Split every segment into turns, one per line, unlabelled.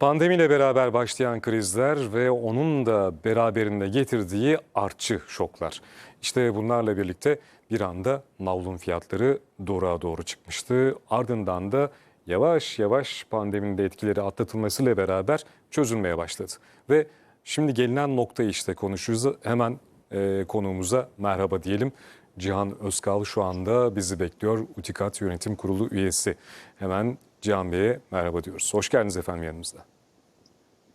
Pandemiyle beraber başlayan krizler ve onun da beraberinde getirdiği artçı şoklar. İşte bunlarla birlikte bir anda navlun fiyatları doruğa doğru çıkmıştı. Ardından da yavaş yavaş pandeminin de etkileri atlatılmasıyla beraber çözülmeye başladı. Ve şimdi gelinen noktayı işte konuşuyoruz. Hemen e, konuğumuza merhaba diyelim. Cihan Özkal şu anda bizi bekliyor. Utikat Yönetim Kurulu üyesi. Hemen Cihan Bey'e merhaba diyoruz. Hoş geldiniz efendim yanımızda.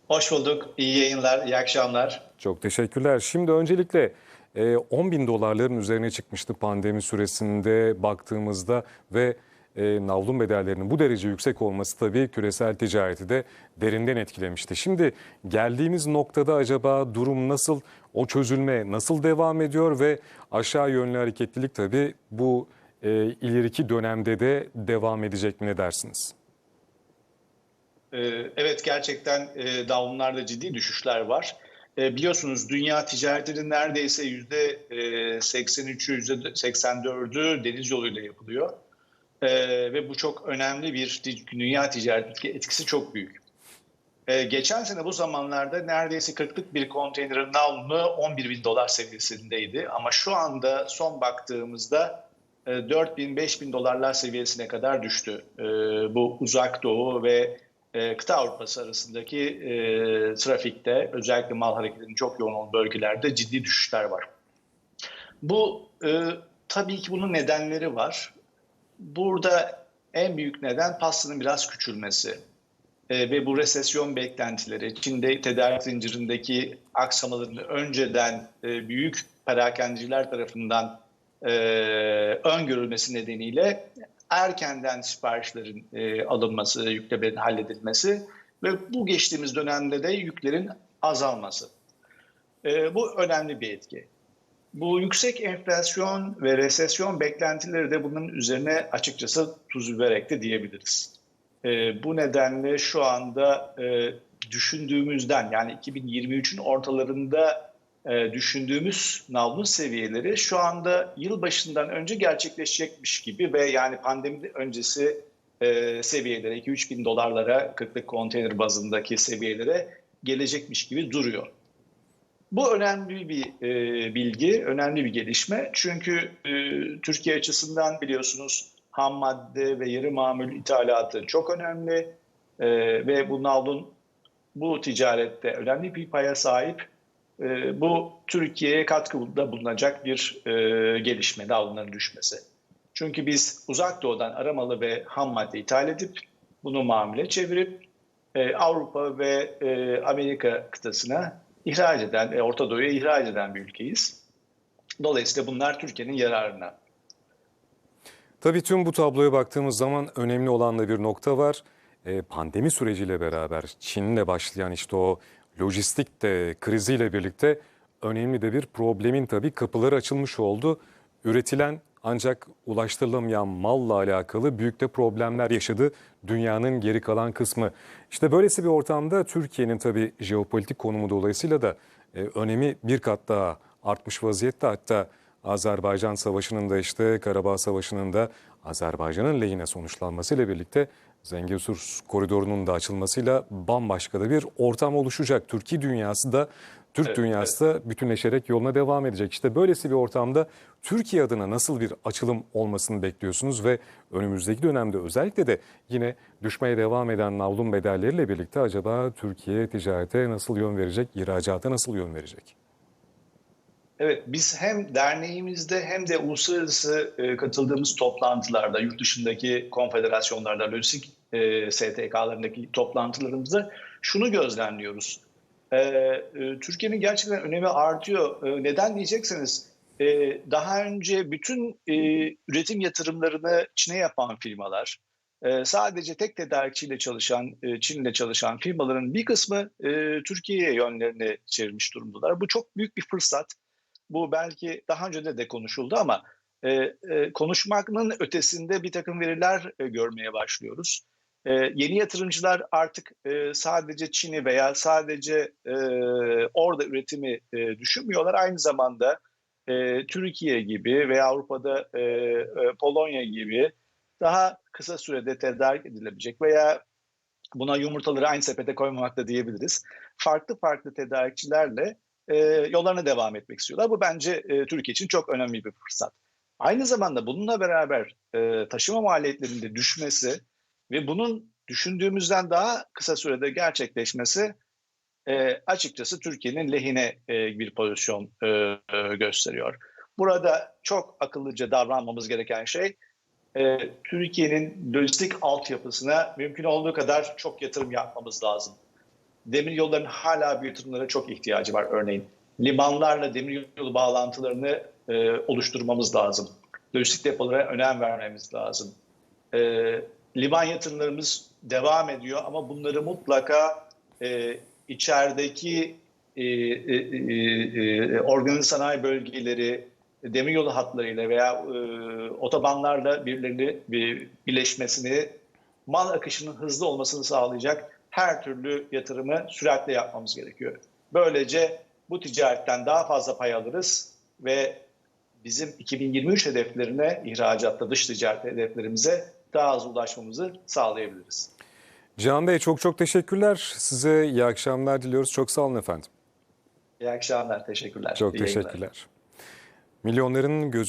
Hoş bulduk. İyi yayınlar, iyi akşamlar.
Çok teşekkürler. Şimdi öncelikle e, 10 bin dolarların üzerine çıkmıştı pandemi süresinde baktığımızda ve e, navlun bedellerinin bu derece yüksek olması tabii küresel ticareti de derinden etkilemişti. Şimdi geldiğimiz noktada acaba durum nasıl, o çözülme nasıl devam ediyor ve aşağı yönlü hareketlilik tabii bu e, ileriki dönemde de devam edecek mi ne dersiniz?
Ee, Evet gerçekten e, davullarda ciddi düşüşler var. E, Biliyorsunuz dünya ticaretinin neredeyse yüzde e, 83'ü, yüzde 84'ü deniz yoluyla yapılıyor. E, Ve bu çok önemli bir dünya ticaret etkisi çok büyük. E, Geçen sene bu zamanlarda neredeyse 40'lık bir konteynerin navlunu 11 bin dolar seviyesindeydi. Ama şu anda son baktığımızda 4 bin, 5 bin dolarlar seviyesine kadar düştü. E, Bu uzak doğu ve e, kıta Avrupası arasındaki e, trafikte özellikle mal hareketinin çok yoğun olduğu bölgelerde ciddi düşüşler var. Bu e, tabii ki bunun nedenleri var. Burada en büyük neden pastanın biraz küçülmesi E, ve bu resesyon beklentileri, Çin'de tedarik zincirindeki aksamaların önceden e, büyük perakendiciler tarafından e, öngörülmesi nedeniyle erkenden siparişlerin e, alınması, yüklemelerin halledilmesi ve bu geçtiğimiz dönemde de yüklerin azalması. E, bu önemli bir etki. Bu yüksek enflasyon ve resesyon beklentileri de bunun üzerine açıkçası tuz biber de diyebiliriz. E, bu nedenle şu anda e, düşündüğümüzden yani 2023'ün ortalarında e, düşündüğümüz navlun seviyeleri şu anda yılbaşından önce gerçekleşecekmiş gibi ve yani pandemi öncesi e, seviyelere 2-3 bin dolarlara 40'lık konteyner bazındaki seviyelere gelecekmiş gibi duruyor. Bu önemli bir e, bilgi, önemli bir gelişme. Çünkü e, Türkiye açısından biliyorsunuz ham madde ve yarı mamul ithalatı çok önemli e, ve bu navlun bu ticarette önemli bir paya sahip. E, bu Türkiye'ye katkıda bulunacak bir e, gelişme, navlunların düşmesi. Çünkü biz uzak doğudan aramalı ve ham madde ithal edip bunu mamule çevirip e, Avrupa ve e, Amerika kıtasına ihraç eden, e, Orta Doğu'ya ihraç eden bir ülkeyiz. Dolayısıyla bunlar Türkiye'nin yararına.
Tabii tüm bu tabloya baktığımız zaman önemli olan da bir nokta var. Ee, pandemi süreciyle beraber Çin'le başlayan işte o lojistik de kriziyle birlikte önemli de bir problemin tabii kapıları açılmış oldu. Üretilen ancak ulaştırılamayan malla alakalı büyük de problemler yaşadı dünyanın geri kalan kısmı. İşte böylesi bir ortamda Türkiye'nin tabii jeopolitik konumu dolayısıyla da e, önemi bir kat daha artmış vaziyette. Hatta Azerbaycan Savaşı'nın da işte Karabağ Savaşı'nın da Azerbaycan'ın lehine sonuçlanmasıyla birlikte Zengezur koridorunun da açılmasıyla bambaşka da bir ortam oluşacak. Türkiye dünyası da Türk
Evet,
dünyası da bütünleşerek yoluna devam edecek. İşte böylesi bir ortamda Türkiye adına nasıl bir açılım olmasını bekliyorsunuz ve önümüzdeki dönemde özellikle de yine düşmeye devam eden navlun bedelleriyle birlikte acaba Türkiye ticarete nasıl yön verecek, ihracata nasıl yön verecek?
Evet, biz hem derneğimizde hem de uluslararası e, katıldığımız toplantılarda, yurt dışındaki konfederasyonlarda, lojistik e, STK'larındaki toplantılarımızda şunu gözlemliyoruz. E, e, Türkiye'nin gerçekten önemi artıyor. E, neden diyecekseniz, e, daha önce bütün e, üretim yatırımlarını Çin'e yapan firmalar, e, sadece tek tedarikçiyle çalışan, e, Çin'le çalışan firmaların bir kısmı e, Türkiye'ye yönlerini çevirmiş durumdalar. Bu çok büyük bir fırsat. Bu belki daha önce de de konuşuldu ama e, e, konuşmanın ötesinde bir takım veriler e, görmeye başlıyoruz. E, yeni yatırımcılar artık e, sadece Çin'i veya sadece e, orada üretimi e, düşünmüyorlar. Aynı zamanda e, Türkiye gibi veya Avrupa'da e, e, Polonya gibi daha kısa sürede tedarik edilebilecek veya buna yumurtaları aynı sepete koymamak da diyebiliriz. Farklı farklı tedarikçilerle e, yollarına devam etmek istiyorlar. Bu bence e, Türkiye için çok önemli bir fırsat. Aynı zamanda bununla beraber e, taşıma maliyetlerinin de düşmesi ve bunun düşündüğümüzden daha kısa sürede gerçekleşmesi e, açıkçası Türkiye'nin lehine e, bir pozisyon e, e, gösteriyor. Burada çok akıllıca davranmamız gereken şey e, Türkiye'nin lojistik altyapısına mümkün olduğu kadar çok yatırım yapmamız lazım. Demir yollarının hala yatırımlara çok ihtiyacı var örneğin. Limanlarla demir yolu bağlantılarını e, oluşturmamız lazım. Lojistik depolara önem vermemiz lazım. E, liman yatırımlarımız devam ediyor ama bunları mutlaka e, içerideki e, e, e, e, organize sanayi bölgeleri, demiryolu hatlarıyla veya e, otobanlarla birilerini bir, birleşmesini, mal akışının hızlı olmasını sağlayacak her türlü yatırımı süratle yapmamız gerekiyor. Böylece bu ticaretten daha fazla pay alırız ve bizim 2023 hedeflerine, ihracatta dış ticaret hedeflerimize daha hızlı ulaşmamızı sağlayabiliriz.
Cihan Bey çok çok teşekkürler. Size iyi akşamlar diliyoruz. Çok sağ olun efendim.
İyi akşamlar, teşekkürler.
Çok
İyi yayınlar.
teşekkürler. Milyonların gözü